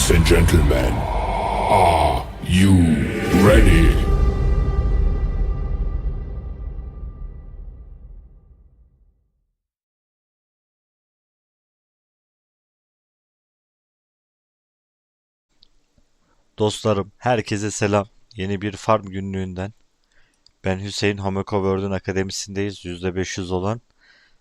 Ladies and gentlemen, are you ready? Dostlarım, herkese selam. Yeni bir farm günlüğünden. Ben Hüseyin Hameko World'ün akademisindeyiz. %500 olan.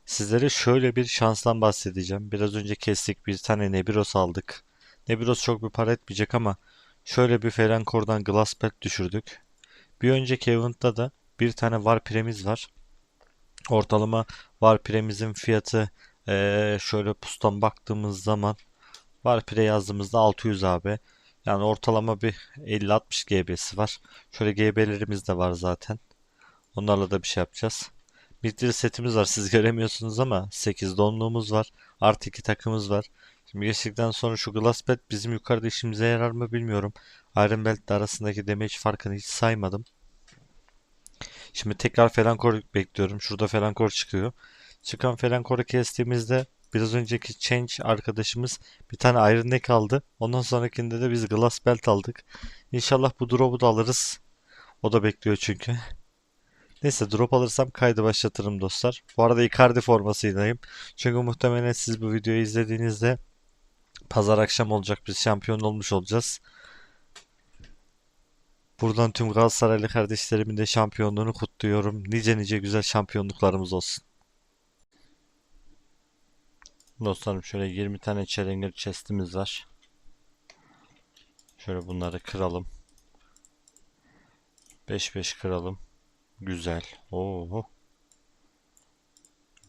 Sizlere şöyle bir şanstan bahsedeceğim. Biraz önce kestik bir tane Nebiros aldık. Nebiros çok bir para etmeyecek ama şöyle bir Felankor'dan Glass Pet düşürdük. Bir önceki event'ta da bir tane Var Piremiz var. Ortalama Var Piremizin fiyatı eee, şöyle pustan baktığımız zaman Var Pire yazdığımızda 600 AB. Yani ortalama bir 50-60 GB'si var. Şöyle GB'lerimiz de var zaten. Onlarla da bir şey yapacağız. Mithril setimiz var. Siz göremiyorsunuz ama 8 donluğumuz var. Artı 2 takımız var. Şimdi geçtikten sonra şu Glass Pet bizim yukarıda işimize yarar mı bilmiyorum. Iron Belt arasındaki damage farkını hiç saymadım. Şimdi tekrar Felankor bekliyorum. Şurada Felankor çıkıyor. Çıkan Felankor'u kestiğimizde biraz önceki Change arkadaşımız bir tane Iron Neck aldı. Ondan sonrakinde de biz Glass Belt aldık. İnşallah bu drop'u da alırız. O da bekliyor çünkü. Neyse drop alırsam kaydı başlatırım dostlar. Bu arada Icardi formasıylayım. Çünkü muhtemelen siz bu videoyu izlediğinizde pazar akşam olacak biz şampiyon olmuş olacağız. Buradan tüm Galatasaraylı kardeşlerimin de şampiyonluğunu kutluyorum. Nice nice güzel şampiyonluklarımız olsun. Dostlarım şöyle 20 tane Challenger chest'imiz var. Şöyle bunları kıralım. 5-5 kıralım. Güzel. Oo.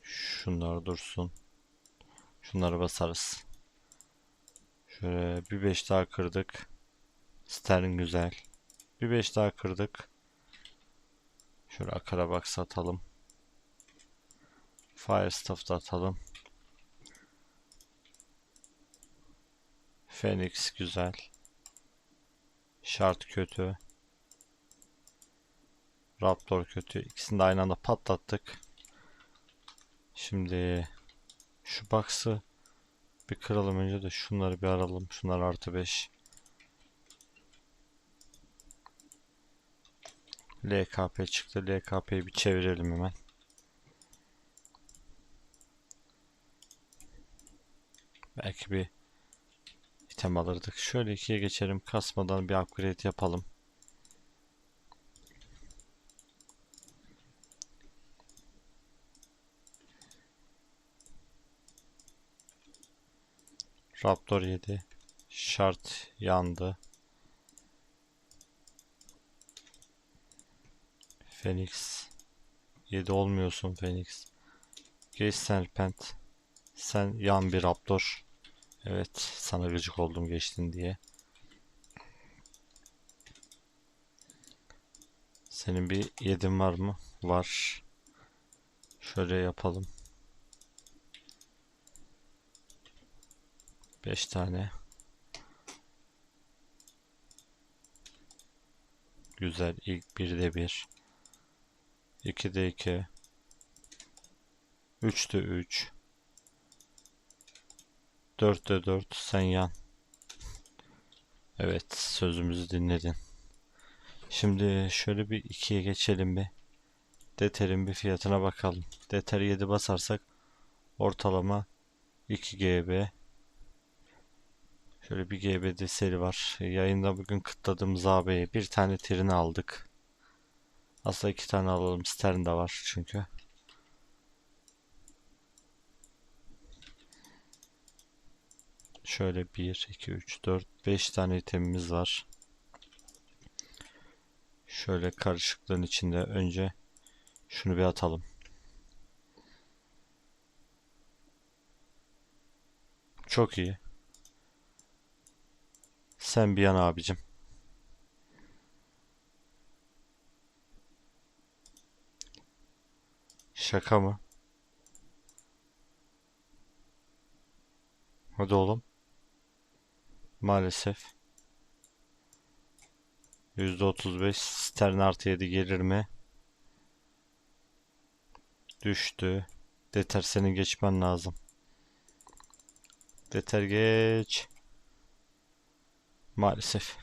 Şunlar dursun. Şunları basarız. Şöyle bir 5 daha kırdık. Sterling güzel. Bir 5 daha kırdık. Şöyle akara box atalım. Fire stuff da atalım. Phoenix güzel. Shard kötü. Raptor kötü. İkisini de aynı anda patlattık. Şimdi şu box'ı bir kıralım önce de şunları bir aralım. Şunlar artı 5. LKP çıktı. LKP'yi bir çevirelim hemen. Belki bir item alırdık. Şöyle ikiye geçelim. Kasmadan bir upgrade yapalım. Raptor 7. Şart yandı. Phoenix. 7 olmuyorsun Phoenix. Geç Serpent. Sen yan bir Raptor. Evet, sana gıcık oldum geçtin diye. Senin bir yedin var mı? Var. Şöyle yapalım. 5 tane. Güzel. İlk 1'de 1. 2'de 2. 3'te 3. 4'te 4 sen yan. Evet sözümüzü dinledin. Şimdi şöyle bir 2'ye geçelim bir. Deter'in bir fiyatına bakalım. Deter 7 basarsak ortalama 2 GB. Şöyle bir GB deseli var. Yayında bugün kıtladığımız AB'ye bir tane trini aldık. Aslında iki tane alalım. Stern de var çünkü. Şöyle 1, 2, 3, 4, 5 tane itemimiz var. Şöyle karışıklığın içinde önce şunu bir atalım. Çok iyi. Sen bir yan abicim. Şaka mı? Hadi oğlum. Maalesef. %35 Stern artı 7 gelir mi? Düştü. Deter senin geçmen lazım. Deter geç. Maalesef.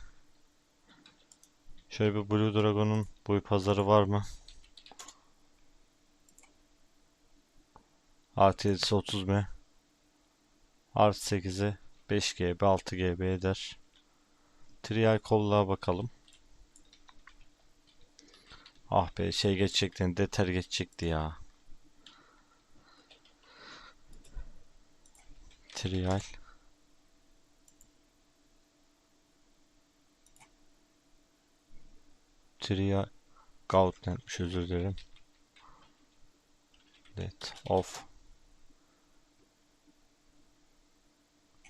Şöyle bir Blue Dragon'un boy pazarı var mı? Artı 7'si 30 m. Artı 8'i 5 GB 6 GB eder. Trial kolluğa bakalım. Ah be şey geçecekti. Deter geçecekti ya. Trial. Trial. Gauntlet'miş özür dilerim. Let off.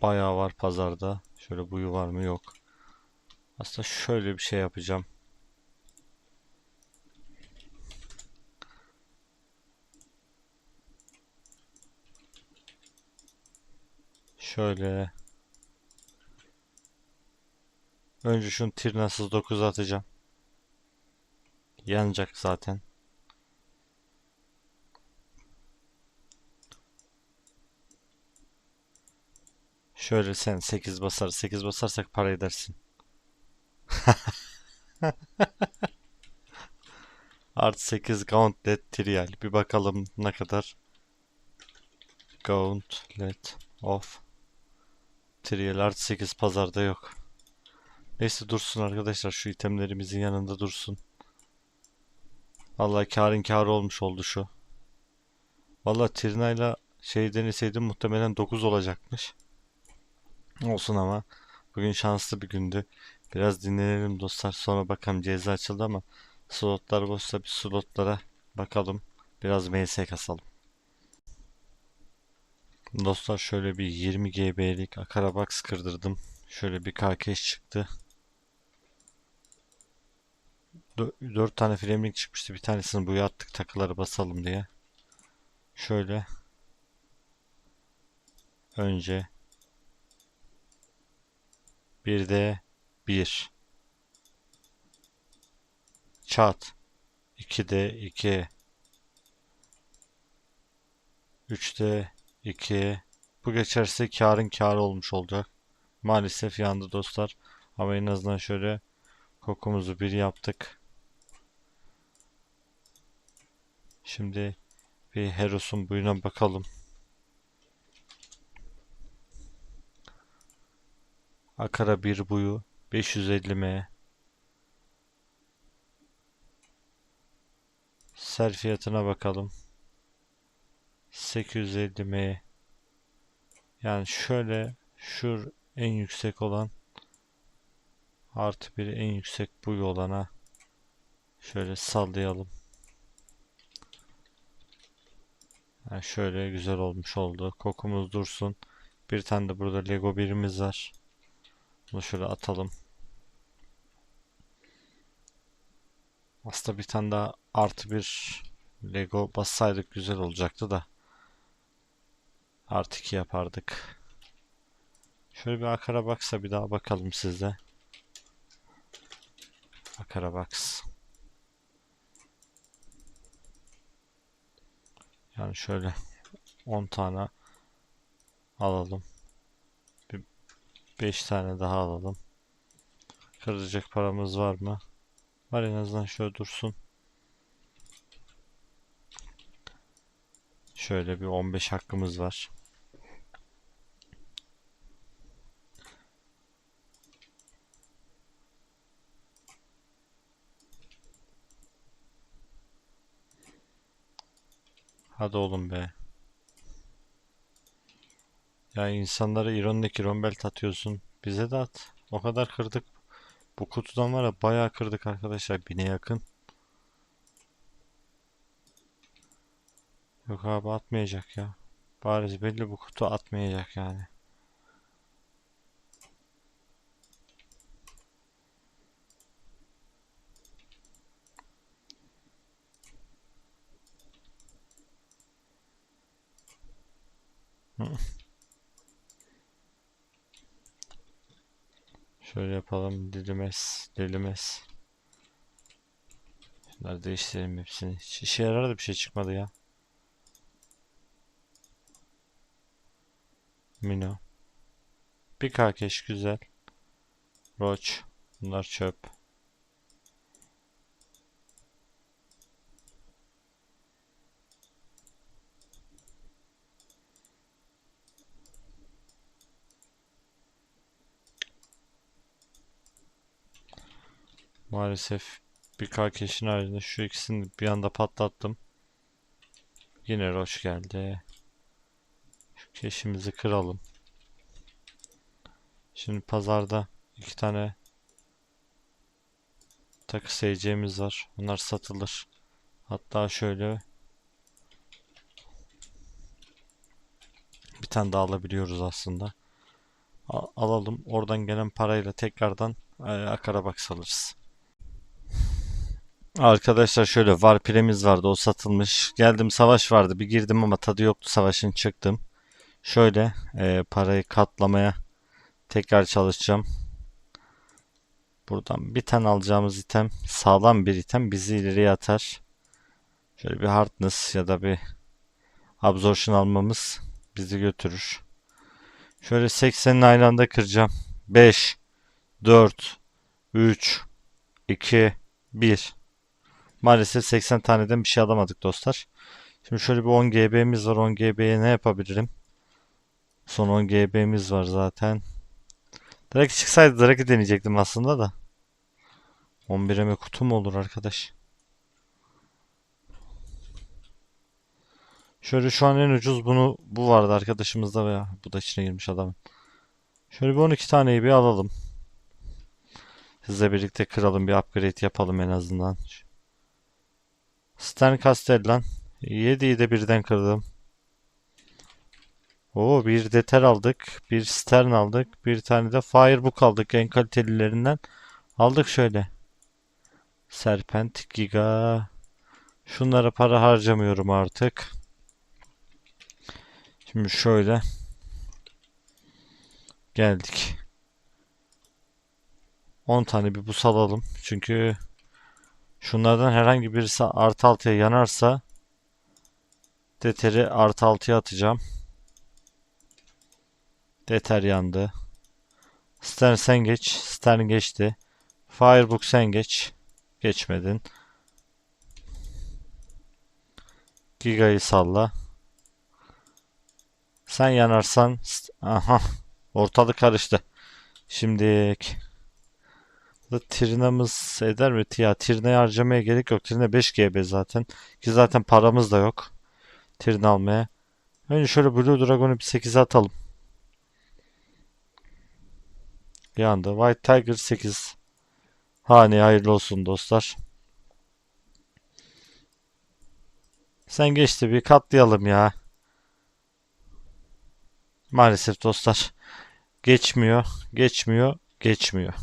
Bayağı var pazarda. Şöyle buyu var mı? Yok. Aslında şöyle bir şey yapacağım. Şöyle. Önce şunu tirnasız 9 atacağım. Yanacak zaten. Şöyle sen 8 basar. 8 basarsak para edersin. Artı 8 Gauntlet Trial. Bir bakalım ne kadar. Gauntlet of Trial artı 8 pazarda yok. Neyse dursun arkadaşlar. Şu itemlerimizin yanında dursun. Vallahi karın karı olmuş oldu şu. Vallahi Trina'yla şey deneseydim muhtemelen 9 olacakmış. Olsun ama bugün şanslı bir gündü. Biraz dinlenelim dostlar. Sonra bakalım ceza açıldı ama slotlar boşsa bir slotlara bakalım. Biraz MS kasalım. Dostlar şöyle bir 20 GB'lik Akarabox kırdırdım. Şöyle bir KKS çıktı. 4 tane framing çıkmıştı. Bir tanesini buraya attık takıları basalım diye. Şöyle önce bir de bir çat 2'de 2 3'te 2 bu geçerse karın karı olmuş olacak. Maalesef yandı dostlar. Ama en azından şöyle kokumuzu bir yaptık. Şimdi bir Heros'un buyuna bakalım. Akara bir buyu 550 M. Ser fiyatına bakalım. 850 M. Yani şöyle şu en yüksek olan artı bir en yüksek buyu olana şöyle sallayalım. Yani şöyle güzel olmuş oldu. Kokumuz dursun. Bir tane de burada Lego birimiz var. Bunu şöyle atalım. Aslında bir tane daha artı bir Lego bassaydık güzel olacaktı da. Artı 2 yapardık. Şöyle bir Akara Box'a bir daha bakalım sizde. Akara Box. Yani şöyle 10 tane alalım. Bir 5 tane daha alalım. Kıracak paramız var mı? Var en azından şöyle dursun. Şöyle bir 15 hakkımız var. Hadi oğlum be. Ya insanlara ironideki rombelt atıyorsun. Bize de at. O kadar kırdık. Bu kutudan var ya bayağı kırdık arkadaşlar. Bine yakın. Yok abi atmayacak ya. Bariz belli bu kutu atmayacak yani. Şöyle yapalım. Dilimez. Dilimez. Şunları değiştirelim hepsini. Hiç işe bir şey çıkmadı ya. Mino. Bir kakeş güzel. Roç. Bunlar çöp. Maalesef bir keşin haricinde şu ikisini bir anda patlattım. Yine roç geldi. Şu keşimizi kıralım. Şimdi pazarda iki tane takı seyircimiz var. Bunlar satılır. Hatta şöyle bir tane daha alabiliyoruz aslında. A- alalım. Oradan gelen parayla tekrardan e, Akarabox alırız. Arkadaşlar şöyle var piremiz vardı o satılmış. Geldim savaş vardı bir girdim ama tadı yoktu savaşın çıktım. Şöyle e, parayı katlamaya tekrar çalışacağım. Buradan bir tane alacağımız item sağlam bir item bizi ileriye atar. Şöyle bir hardness ya da bir absorption almamız bizi götürür. Şöyle 80'in aynı anda kıracağım. 5 4 3 2 1 Maalesef 80 taneden bir şey alamadık dostlar. Şimdi şöyle bir 10 GB'miz var. 10 GB'ye ne yapabilirim? Son 10 GB'miz var zaten. Draki çıksaydı Draki deneyecektim aslında da. 11'e mi kutu mu olur arkadaş? Şöyle şu an en ucuz bunu bu vardı arkadaşımızda veya bu da içine girmiş adamın. Şöyle bir 12 taneyi bir alalım. Sizle birlikte kıralım bir upgrade yapalım en azından. Stern Castellan. 7'yi de birden kırdım. Oo bir deter aldık. Bir Stern aldık. Bir tane de Firebook aldık. En kalitelilerinden. Aldık şöyle. Serpent Giga. Şunlara para harcamıyorum artık. Şimdi şöyle. Geldik. 10 tane bir bus alalım. Çünkü Şunlardan herhangi birisi artı altıya yanarsa Deteri artı altıya atacağım. Deter yandı. Stern sen geç. Stern geçti. Firebook sen geç. Geçmedin. Giga'yı salla. Sen yanarsan aha ortalık karıştı. Şimdilik da Trina'mız eder mi? Ya Trina'yı harcamaya gerek yok. Trina 5 GB zaten. Ki zaten paramız da yok. Trina almaya. Önce şöyle Blue Dragon'u bir 8'e atalım. Bir anda. White Tiger 8. Hani hayırlı olsun dostlar. Sen geçti bir katlayalım ya. Maalesef dostlar. Geçmiyor. Geçmiyor. Geçmiyor.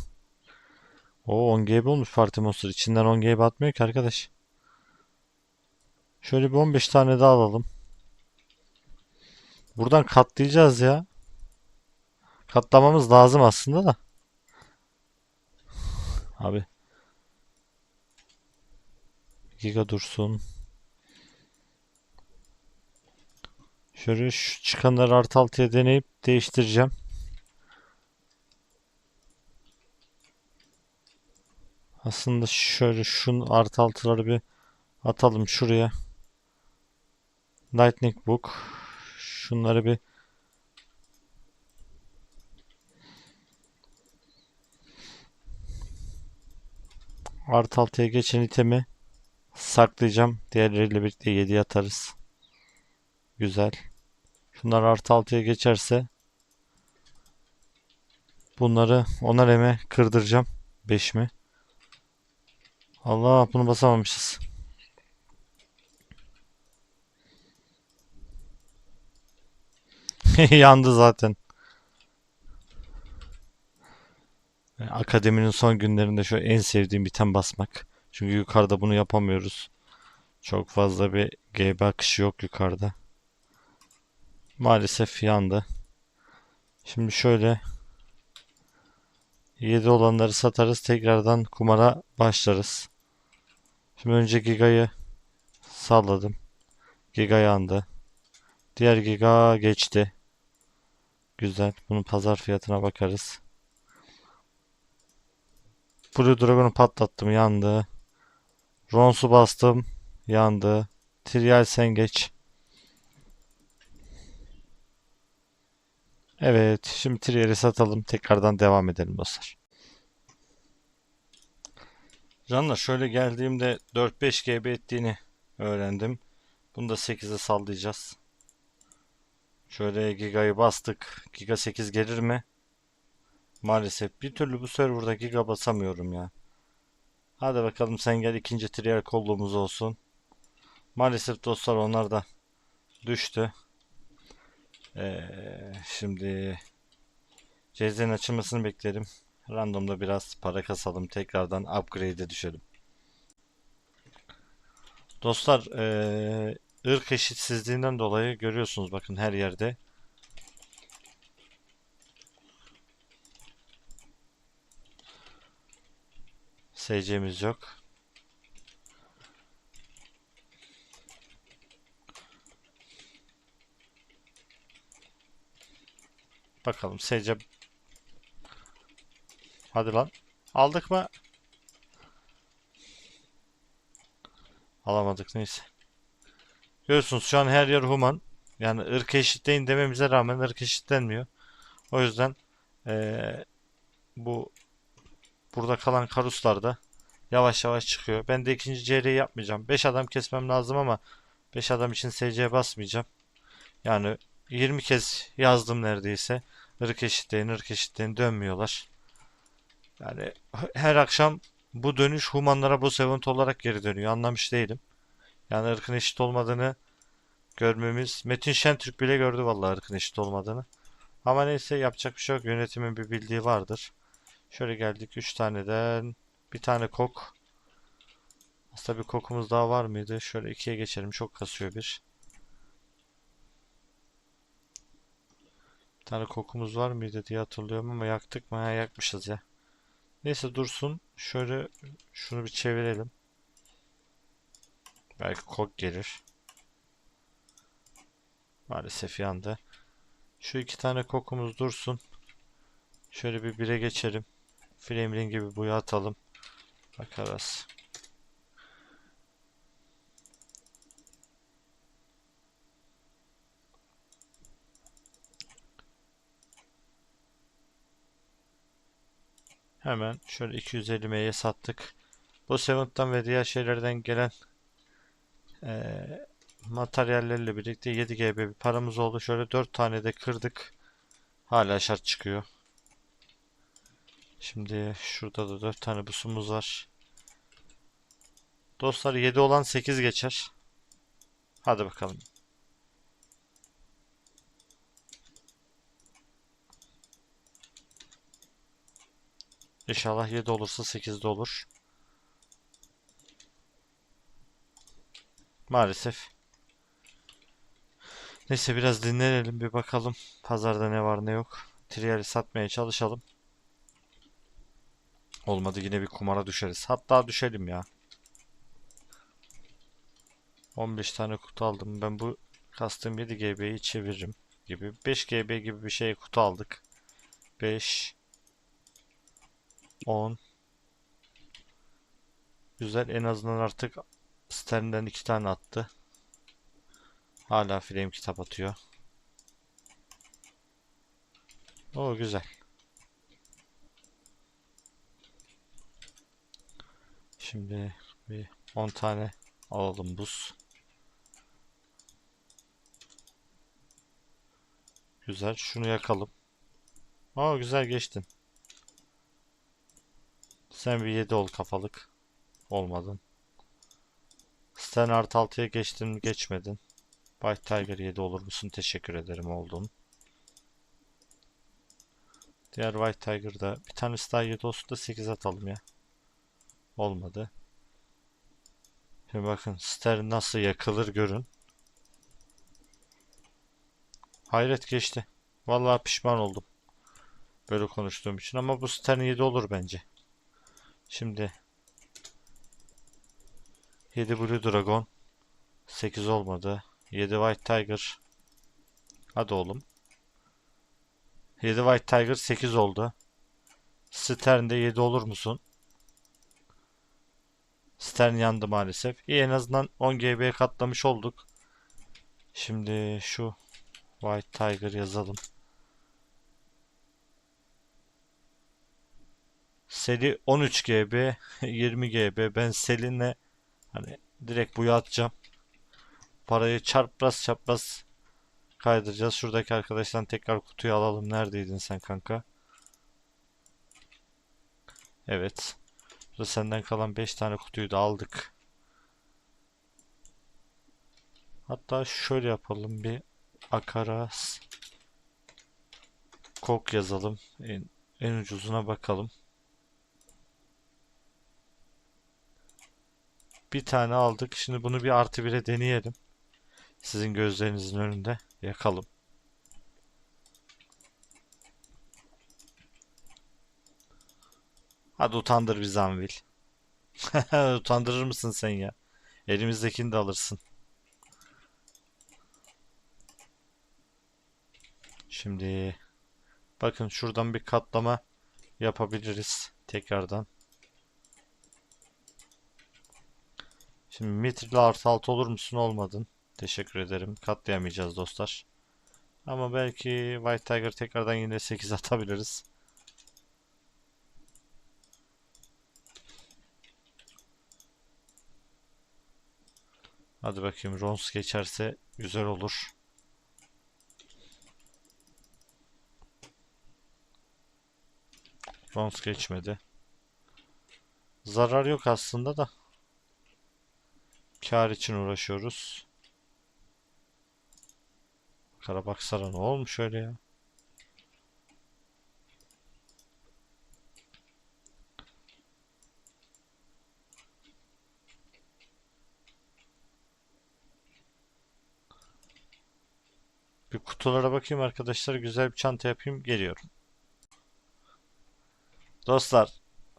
O 10 GB olmuş Party Monster. İçinden 10 GB atmıyor ki arkadaş. Şöyle bir 15 tane daha alalım. Buradan katlayacağız ya. Katlamamız lazım aslında da. Abi. Giga dursun. Şöyle şu çıkanları artı altıya deneyip değiştireceğim. Aslında şöyle şun artı altıları bir atalım şuraya. Lightning Book. Şunları bir artı altıya geçen itemi saklayacağım. Diğerleriyle birlikte 7'ye atarız. Güzel. Şunlar artı altıya geçerse bunları onar eme kırdıracağım. 5 mi? Allah bunu basamamışız. Yandı zaten. Akademinin son günlerinde şu en sevdiğim item basmak. Çünkü yukarıda bunu yapamıyoruz. Çok fazla bir GB akışı yok yukarıda. Maalesef yandı. Şimdi şöyle 7 olanları satarız. Tekrardan kumara başlarız. Şimdi önce Giga'yı salladım. Giga yandı. Diğer Giga geçti. Güzel. Bunun pazar fiyatına bakarız. Blue Dragon'u patlattım yandı. Rons'u bastım yandı. Trial sen geç. Evet şimdi Trial'i satalım tekrardan devam edelim dostlar. Canlar şöyle geldiğimde 4-5 GB ettiğini öğrendim. Bunu da 8'e sallayacağız. Şöyle Giga'yı bastık. Giga 8 gelir mi? Maalesef bir türlü bu serverda Giga basamıyorum ya. Hadi bakalım sen gel ikinci trial kolluğumuz olsun. Maalesef dostlar onlar da düştü. Ee, şimdi CZ'nin açılmasını beklerim. Randomda biraz para kasalım. Tekrardan upgrade'e düşelim. Dostlar ee, ırk eşitsizliğinden dolayı görüyorsunuz bakın her yerde. SC'miz yok. Bakalım SC Hadi lan. Aldık mı? Alamadık neyse. Görüyorsunuz şu an her yer human. Yani ırk eşitleyin dememize rağmen ırk eşitlenmiyor. O yüzden eee, bu burada kalan karuslar da yavaş yavaş çıkıyor. Ben de ikinci CR'yi yapmayacağım. 5 adam kesmem lazım ama 5 adam için SC basmayacağım. Yani 20 kez yazdım neredeyse. Irk eşitleyin, ırk eşitleyin dönmüyorlar. Yani her akşam bu dönüş humanlara bu event olarak geri dönüyor. Anlamış değilim. Yani ırkın eşit olmadığını görmemiz. Metin Şentürk bile gördü vallahi ırkın eşit olmadığını. Ama neyse yapacak bir şey yok. Yönetimin bir bildiği vardır. Şöyle geldik 3 taneden. Bir tane kok. Aslında bir kokumuz daha var mıydı? Şöyle ikiye geçelim. Çok kasıyor bir. Bir tane kokumuz var mıydı diye hatırlıyorum ama yaktık mı? Ha, yakmışız ya. Neyse dursun. Şöyle şunu bir çevirelim. Belki kok gelir. Maalesef yandı. Şu iki tane kokumuz dursun. Şöyle bir bire geçelim. Flame ring gibi buya atalım. Bakarız. Hemen şöyle 250 M'ye sattık. Bu Seventh'tan ve diğer şeylerden gelen eee, materyallerle birlikte 7 GB bir paramız oldu. Şöyle 4 tane de kırdık. Hala şart çıkıyor. Şimdi şurada da 4 tane busumuz var. Dostlar 7 olan 8 geçer. Hadi bakalım. İnşallah 7 olursa 8 de olur. Maalesef. Neyse biraz dinlenelim bir bakalım. Pazarda ne var ne yok. Trial'i satmaya çalışalım. Olmadı yine bir kumara düşeriz. Hatta düşelim ya. 15 tane kutu aldım. Ben bu kastım 7 GB'yi çeviririm gibi. 5 GB gibi bir şey kutu aldık. 5 10 Güzel en azından artık Stern'den 2 tane attı. Hala frame kitap atıyor. O güzel. Şimdi bir 10 tane alalım buz. Güzel. Şunu yakalım. Aa güzel geçtin. Sen bir 7 ol kafalık. Olmadın. Sen artı 6'ya geçtin geçmedin. White Tiger 7 olur musun? Teşekkür ederim oldun. Diğer White Tiger'da bir tanesi daha 7 olsun da 8 atalım ya. Olmadı. Şimdi bakın Ster nasıl yakılır görün. Hayret geçti. Vallahi pişman oldum. Böyle konuştuğum için ama bu Stern 7 olur bence. Şimdi 7 Blue Dragon 8 olmadı. 7 White Tiger Hadi oğlum. 7 White Tiger 8 oldu. Stern'de 7 olur musun? Stern yandı maalesef. İyi en azından 10 GB katlamış olduk. Şimdi şu White Tiger yazalım. Seli 13 GB, 20 GB. Ben Selin'le hani direkt buya atacağım. Parayı çarpraz çapraz kaydıracağız. Şuradaki arkadaştan tekrar kutuyu alalım. Neredeydin sen kanka? Evet. Burada senden kalan 5 tane kutuyu da aldık. Hatta şöyle yapalım bir akaras kok yazalım. En, en ucuzuna bakalım. Bir tane aldık. Şimdi bunu bir artı 1'e deneyelim. Sizin gözlerinizin önünde yakalım. Hadi utandır bizi Anvil. Utandırır mısın sen ya? Elimizdekini de alırsın. Şimdi bakın şuradan bir katlama yapabiliriz tekrardan. Şimdi mitrili artı altı olur musun? Olmadın. Teşekkür ederim. Katlayamayacağız dostlar. Ama belki White Tiger tekrardan yine 8 atabiliriz. Hadi bakayım Rons geçerse güzel olur. Rons geçmedi. Zarar yok aslında da. Kar için uğraşıyoruz. Kara baksana ne olmuş öyle ya. Bir kutulara bakayım arkadaşlar. Güzel bir çanta yapayım. Geliyorum. Dostlar,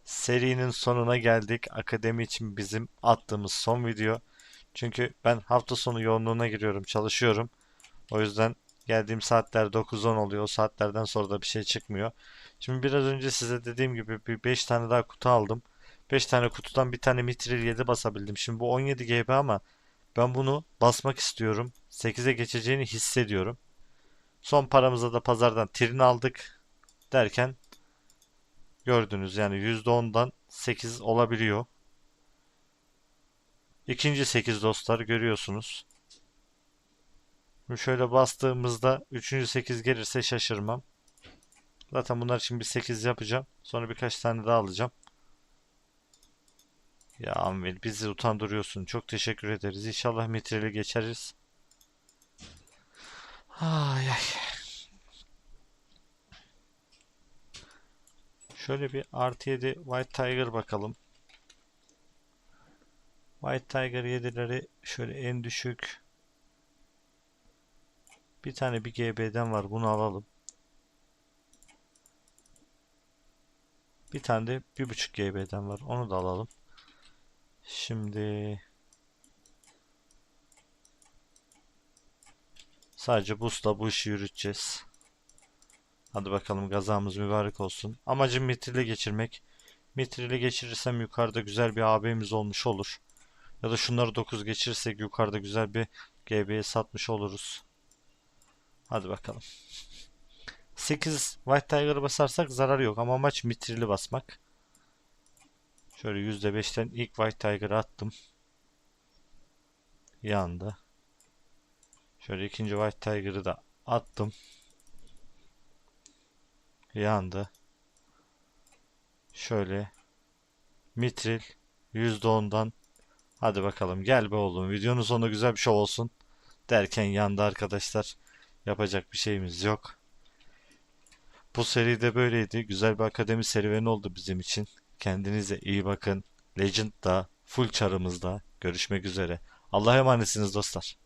serinin sonuna geldik. Akademi için bizim attığımız son video. Çünkü ben hafta sonu yoğunluğuna giriyorum, çalışıyorum. O yüzden geldiğim saatler 9-10 oluyor. O saatlerden sonra da bir şey çıkmıyor. Şimdi biraz önce size dediğim gibi bir 5 tane daha kutu aldım. 5 tane kutudan bir tane Mitril 7 basabildim. Şimdi bu 17 GB ama ben bunu basmak istiyorum. 8'e geçeceğini hissediyorum. Son paramıza da pazardan trin aldık derken gördünüz yani %10'dan 8 olabiliyor. İkinci 8 dostlar görüyorsunuz. Şöyle bastığımızda 3. 8 gelirse şaşırmam. Zaten bunlar için bir 8 yapacağım. Sonra birkaç tane daha alacağım. Ya Amvel bizi utandırıyorsun. Çok teşekkür ederiz. İnşallah mitreli geçeriz. Ay ay. Şöyle bir artı 7 White Tiger bakalım. White Tiger 7'leri şöyle en düşük. Bir tane bir GB'den var. Bunu alalım. Bir tane de 1.5 GB'den var. Onu da alalım. Şimdi sadece boostla bu işi yürüteceğiz. Hadi bakalım gazamız mübarek olsun. Amacım mitrile geçirmek. Mitrile geçirirsem yukarıda güzel bir AB'miz olmuş olur. Ya da şunları 9 geçirirsek yukarıda güzel bir GB'ye satmış oluruz. Hadi bakalım. 8 White Tiger'ı basarsak zarar yok ama amaç mitrili basmak. Şöyle %5'ten ilk White Tiger'ı attım. Yandı. Şöyle ikinci White Tiger'ı da attım. Yandı. Şöyle mitril %10'dan hadi bakalım gel be oğlum videonun sonu güzel bir şov olsun derken yandı arkadaşlar. Yapacak bir şeyimiz yok. Bu seri de böyleydi. Güzel bir akademi serüveni oldu bizim için. Kendinize iyi bakın. Legend'da, full çarımızda görüşmek üzere. Allah'a emanetsiniz dostlar.